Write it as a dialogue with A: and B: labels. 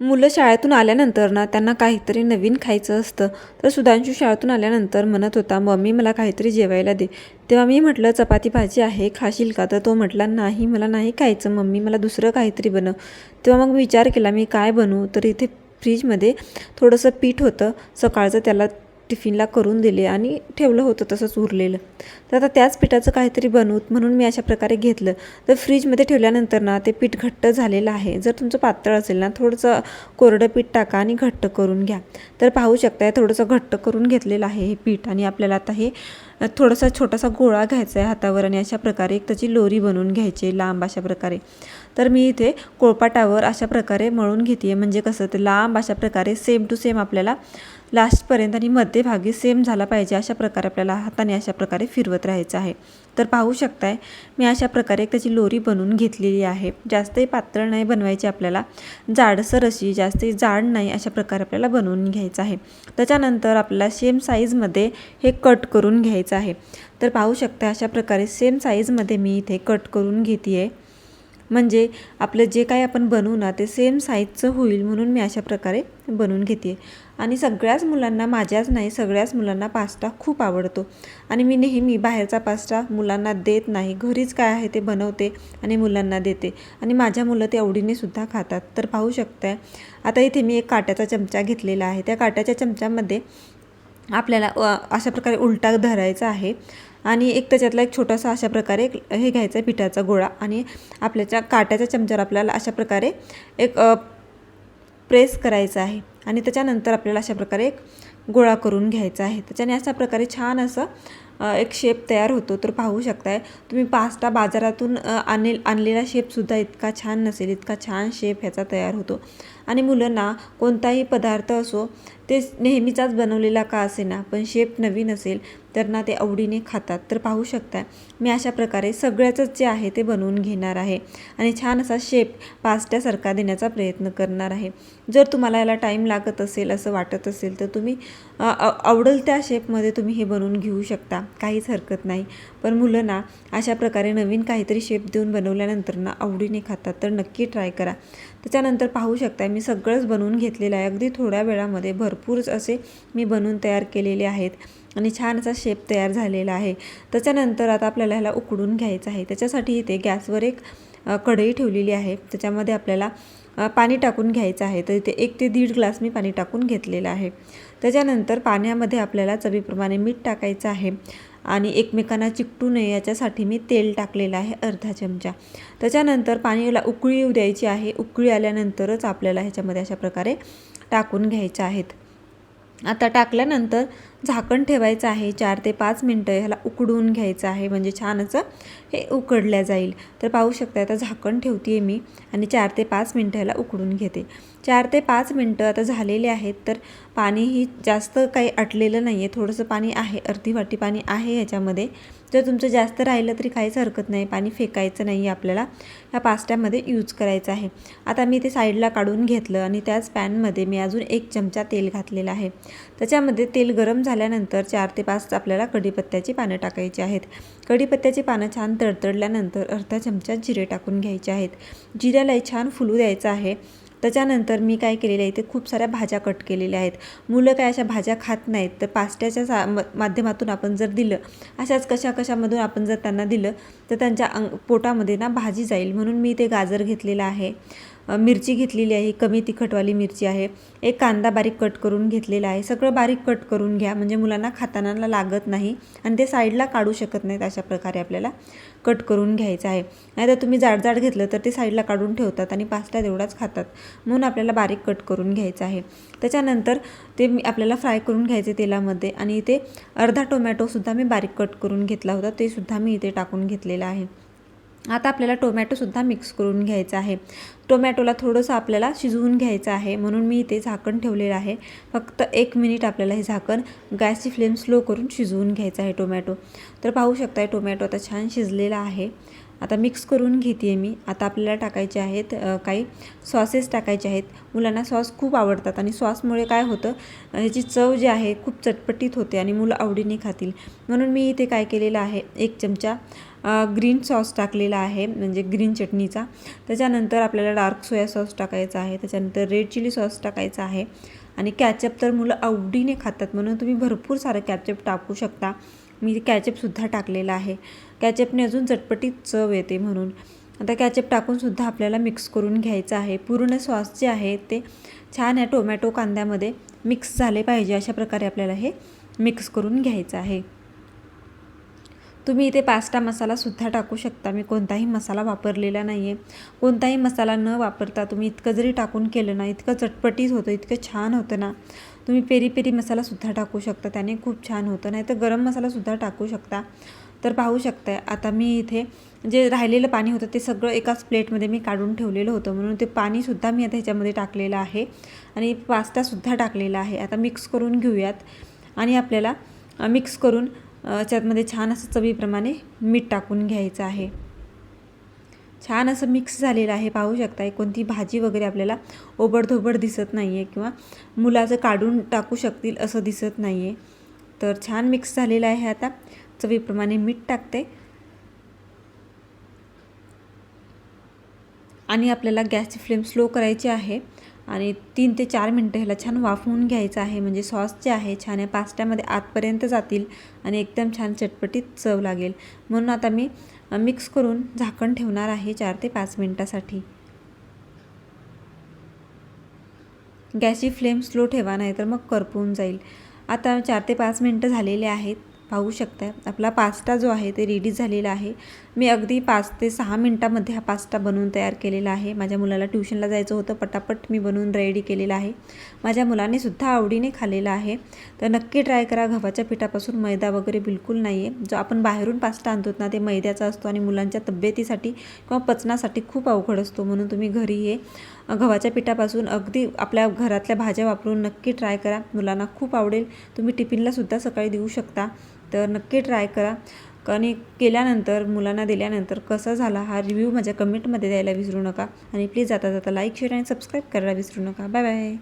A: मुलं शाळेतून आल्यानंतर ना त्यांना काहीतरी नवीन खायचं असतं. तर सुधांशू शाळेतून आल्यानंतर म्हणत होता मम्मी मला काहीतरी जेवायला दे. तेव्हा मी म्हटलं चपाती भाजी आहे खाशील का? तर तो म्हटला नाही मला नाही खायचं मम्मी मला दुसरं काहीतरी बनव. तेव्हा मग विचार केला मी काय बनवू? तर इथे फ्रीजमध्ये थोडंसं पीठ होतं. सकाळचं त्याला टिफिनला करून दिले आणि ठेवलं होतं तसंच उरलेलं. तर आता त्याच पिठाचं काहीतरी बनवूत म्हणून मी अशा प्रकारे घेतलं. तर फ्रीजमध्ये ठेवल्यानंतर ना ते पीठ घट्ट झालेलं आहे. जर तुमचं पातळ असेल ना थोडंसं कोरडं पीठ टाका आणि घट्ट करून घ्या. तर पाहू शकताय थोडंसं घट्ट करून घेतलेलं आहे हे पीठ आणि आपल्याला आता हे थोडासा छोटासा गोळा घ्यायचा आहे हातावर आणि अशा प्रकारे एक त्याची लोरी बनवून घ्यायची लांब अशा प्रकारे. तर मी इथे कोळपाटावर अशा प्रकारे मळून घेते म्हणजे कसं ते लांब अशा प्रकारे सेम टू सेम आपल्याला लास्टपर्यंत आणि मध्यभागी सेम झाला पाहिजे अशा प्रकारे आपल्याला हाताने अशा प्रकारे फिरवत राहायचं आहे. तर पाहू शकताय मी अशा प्रकारे त्याची लोरी बनवून घेतलेली आहे. जास्तही पातळ नाही बनवायची आपल्याला जाडसर अशी जास्त जाड नाही अशा प्रकारे आपल्याला बनवून घ्यायचं आहे. त्याच्यानंतर आपल्याला सेम साईजमध्ये हे कट करून घ्यायचं आहे. तर पाहू शकता अशा प्रकारे सेम साईजमध्ये मी इथे कट करून घेते आहे म्हणजे आपलं जे काही आपण बनवू ना ते सेम साईजचं होईल म्हणून मी अशा प्रकारे बनवून घेते. आणि सगळ्याच मुलांना माझ्याच नाही सगळ्याच मुलांना पास्ता खूप आवडतो. आणि मी नेहमी बाहेरचा पास्ता मुलांना देत नाही. घरीच काय आहे ते बनवते आणि मुलांना देते. आणि माझ्या मुलं ते आवडीने सुद्धा खातात. तर पाहू शकताय. आता इथे मी एक काट्याचा चमचा घेतलेला आहे. त्या काट्याच्या चमच्यामध्ये आपल्याला अशा प्रकारे उलटा धरायचा आहे. आणि एक त्याच्यातला एक छोटासा अशा प्रकारे हे घ्यायचं आहे पिठाचा गोळा. आणि आपल्याच्या काट्याच्या चमच्यावर आपल्याला अशा प्रकारे एक प्रेस करायचं आहे. आणि त्याच्यानंतर आपल्याला अशा प्रकारे एक गोळा करून घ्यायचा आहे. त्याच्याने अशा प्रकारे छान असं एक शेप तयार होतो तर पाहू शकताय. तुम्ही पास्ता बाजारातून आणले आणलेला शेपसुद्धा इतका छान नसेल इतका छान शेप ह्याचा तयार होतो. आणि मुलांना कोणताही पदार्थ असो ते नेहमीचाच बनवलेला का असे ना पण शेप नवीन असेल तर ना ते आवडीने खातात. तर पाहू शकता मी अशा प्रकारे सगळ्याचंच जे आहे ते बनवून घेणार आहे आणि छान असा शेप पास्ट्यासारखा देण्याचा प्रयत्न करणार आहे. जर तुम्हाला याला टाईम लागत असेल असं वाटत असेल तर तुम्ही आवडेल त्या शेपमध्ये तुम्ही हे बनवून घेऊ शकता. काहीच हरकत नाही. पण मुलं ना अशा प्रकारे नवीन काहीतरी शेप देऊन बनवल्यानंतर ना आवडीने खातात. तर नक्की ट्राय करा. त्याच्यानंतर पाहू शकता मी सगळंच बनवून घेतलेलं आहे. अगदी थोड्या वेळामध्ये भरपूरच असे मी बनवून तयार केलेले आहेत आणि छान असा शेप तयार झालेला आहे. त्याच्यानंतर आता आपल्याला ह्याला उकडून घ्यायचं आहे. त्याच्यासाठी इथे गॅसवर एक कढई ठेवलेली आहे. त्याच्यामध्ये आपल्याला पाणी टाकून घ्यायचं आहे. तर इथे एक ते दीड ग्लास मी पाणी टाकून घेतलेलं आहे. त्याच्यानंतर पाण्यामध्ये आपल्याला चवीप्रमाणे मीठ टाकायचं आहे आणि एकमेकांना चिकटू नये याच्यासाठी मी तेल टाकलेलं आहे अर्धा चमचा. त्याच्यानंतर पाणीला उकळी येऊ द्यायची आहे. उकळी आल्यानंतरच आपल्याला ह्याच्यामध्ये अशा प्रकारे टाकून घ्यायच्या आहेत. आता टाकल्यानंतर झाकण ठेवायचं आहे. चार ते पाच मिनटं ह्याला उकडून घ्यायचं आहे. म्हणजे छान असं हे उकडल्या जाईल. तर पाहू शकता आता झाकण ठेवते आहे मी आणि चार ते पाच मिनटं ह्याला उकडून घेते. चार ते पाच मिनटं आता झालेले आहेत तर पाणीही जास्त काही अटलेलं नाही आहे थोडंसं पाणी आहे अर्धी वाटी पाणी आहे ह्याच्यामध्ये. जर तुमचं जास्त राहिलं तरी काहीच हरकत नाही. पाणी फेकायचं नाही आपल्याला. ह्या पास्ट्यामध्ये यूज करायचं आहे. आता मी ते साईडला काढून घेतलं आणि त्याच पॅनमध्ये मी अजून एक चमचा तेल घातलेलं आहे. त्याच्यामध्ये तेल गरम झाल्यानंतर चार ते पाच आपल्याला कढीपत्त्याची पानं टाकायची आहेत. कढीपत्त्याची पानं छान तडतडल्यानंतर अर्धा चमचा जिरे टाकून घ्यायचे आहेत. जिऱ्यालाही छान फुलू द्यायचं आहे. त्याच्यानंतर मी काय केलेलं आहे ते खूप साऱ्या भाज्या कट केलेल्या आहेत. मुलं काय अशा भाज्या खात नाहीत तर पास्ट्याच्या सा माध्यमातून आपण जर दिलं अशाच कशा कशामधून आपण जर त्यांना दिलं तर त्यांच्या अंग पोटामध्ये ना भाजी जाईल. म्हणून मी ते गाजर घेतलेलं आहे. मिरची घेतलेली आहे. कमी तिखटवाली मिरची आहे. एक कांदा बारीक कट करून घेतलेला आहे. सगळं बारीक कट करून घ्या. म्हणजे मुलांना खाताना लागत नाही आणि ते साईडला काढू शकत नाहीत अशा प्रकारे आपल्याला कट करून घ्यायचं आहे. नाहीतर तुम्ही जाड जाड घेतलं तर ते साईडला काढून ठेवतात आणि पास्ता तेवढाच खातात. म्हणून आपल्याला बारीक कट करून घ्यायचं आहे. त्याच्यानंतर ते आपल्याला फ्राय करून घ्यायचे तेलामध्ये आणि इथे अर्धा टोमॅटोसुद्धा मी बारीक कट करून घेतला होता. तेसुद्धा मी इथे टाकून घेतलेलं आहे. आता आपल्याला टोमॅटोसुद्धा मिक्स करून घ्यायचं आहे. टोमॅटोला थोडंसं आपल्याला शिजवून घ्यायचं आहे. म्हणून मी इथे झाकण ठेवलेलं आहे. फक्त एक मिनिट आपल्याला हे झाकण गॅसची फ्लेम स्लो करून शिजवून घ्यायचं आहे टोमॅटो तर पाहू शकताय टोमॅटो आता छान शिजलेला आहे. आता मिक्स करून घेते मी. आता आपल्याला टाकायचे आहेत काही सॉसेस टाकायचे आहेत. मुलांना सॉस खूप आवडतात आणि सॉसमुळे काय होतं ह्याची चव जी आहे खूप चटपटीत होते आणि मुलं आवडीने खातील. म्हणून मी इथे काय केलेलं आहे एक चमचा ग्रीन सॉस टाकलेला आहे म्हणजे ग्रीन चटणीचा. त्याच्यानंतर आपल्याला डार्क सोया सॉस टाकायचा आहे त्याच्यानंतर रेड चिली सॉस टाकायचा आहे. आणि कॅचअप तर मुलं आवडीने खातात म्हणून तुम्ही भरपूर सारं कॅचअप टाकू शकता. मी कॅचअपसुद्धा टाकलेला आहे. कॅचअपने अजून चटपटीत चव येते म्हणून. आता कॅचअप टाकूनसुद्धा आपल्याला मिक्स करून घ्यायचं आहे. पूर्ण सॉस जे आहे ते छान या टोमॅटो कांद्यामध्ये मिक्स झाले पाहिजे अशा प्रकारे आपल्याला हे मिक्स करून घ्यायचं आहे. तुम्ही इथे पास्ता मसालासुद्धा टाकू शकता. मी कोणताही मसाला वापरलेला नाही आहे कोणताही मसाला न वापरता तुम्ही इतकं जरी टाकून केलं ना इतकं चटपटीत होतं इतकं छान होतं ना तुम्ही पेरी पेरी मसालासुद्धा टाकू शकता. त्याने खूप छान होतं. नाही तर गरम मसालासुद्धा टाकू शकता. तर पाहू शकता आता मी इथे जे राहिलेलं पाणी होतं ते सगळं एकाच प्लेटमध्ये मी काढून ठेवलेलं होतं. म्हणून ते पाणीसुद्धा मी आता ह्याच्यामध्ये टाकलेलं आहे. आणि पास्तासुद्धा टाकलेला आहे. आता मिक्स करून घेऊयात. आणि आपल्याला मिक्स करून त्यातमध्ये छान असं चवीप्रमाणे मीठ टाकून घ्यायचं आहे. छान असं मिक्स झालेलं आहे पाहू शकताय. कोणती भाजी वगैरे आपल्याला ओबडधोबड दिसत नाही आहे किंवा मुलाचं काढून टाकू शकतील असं दिसत नाही आहे तर छान मिक्स झालेलं आहे आता. चवीप्रमाणे मीठ टाकते. आणि आपल्याला गॅसची फ्लेम स्लो करायची आहे. आणि तीन ते चार मिनटं ह्याला छान वाफवून घ्यायचं आहे. म्हणजे सॉस जे आहे छान या पास्ट्यामध्ये आतपर्यंत जातील आणि एकदम छान चटपटीत चव लागेल. म्हणून आता मी मिक्स करून झाकण ठेवणार आहे चार ते पाच मिनटासाठी. गॅसची फ्लेम स्लो ठेवा नाही तर मग करपून जाईल. आता चार ते पाच मिनटं झालेले आहेत. पाहू शकता. आपला पास्ता जो आहे ते रेडी झालेला आहे. मी अगदी पाच ते सहा मिनटामध्ये हा पास्ता बनवून तयार केलेला आहे. माझ्या मुलाला ट्युशनला जायचं होतं पटापट मी बनवून रेडी केलेला आहे. माझ्या मुलाने सुद्धा आवडीने खाल्लेला आहे. तर नक्की ट्राय करा. गव्हाच्या पिठापासून मैदा वगैरे बिलकुल नाही आहे जो आपण बाहेरून पास्ता आणतो ना ते मैद्याचा असतो आणि मुलांच्या तब्येतीसाठी किंवा पचनासाठी खूप अवघड असतो. म्हणून तुम्ही घरी हे गव्हाच्या पिठापासून अगदी आपल्या घरातल्या भाज्या वापरून नक्की ट्राय करा. मुलांना खूप आवडेल. तुम्ही टिफिनलासुद्धा सकाळी देऊ शकता. तर नक्की ट्राय करा. आणि केल्यानंतर मुलांना दिल्यानंतर कसा झाला हा रिव्ह्यू माझ्या कमेंटमध्ये द्यायला विसरू नका. आणि प्लीज जाता जाता लाईक शेअर आणि सबस्क्राईब करायला विसरू नका. Bye bye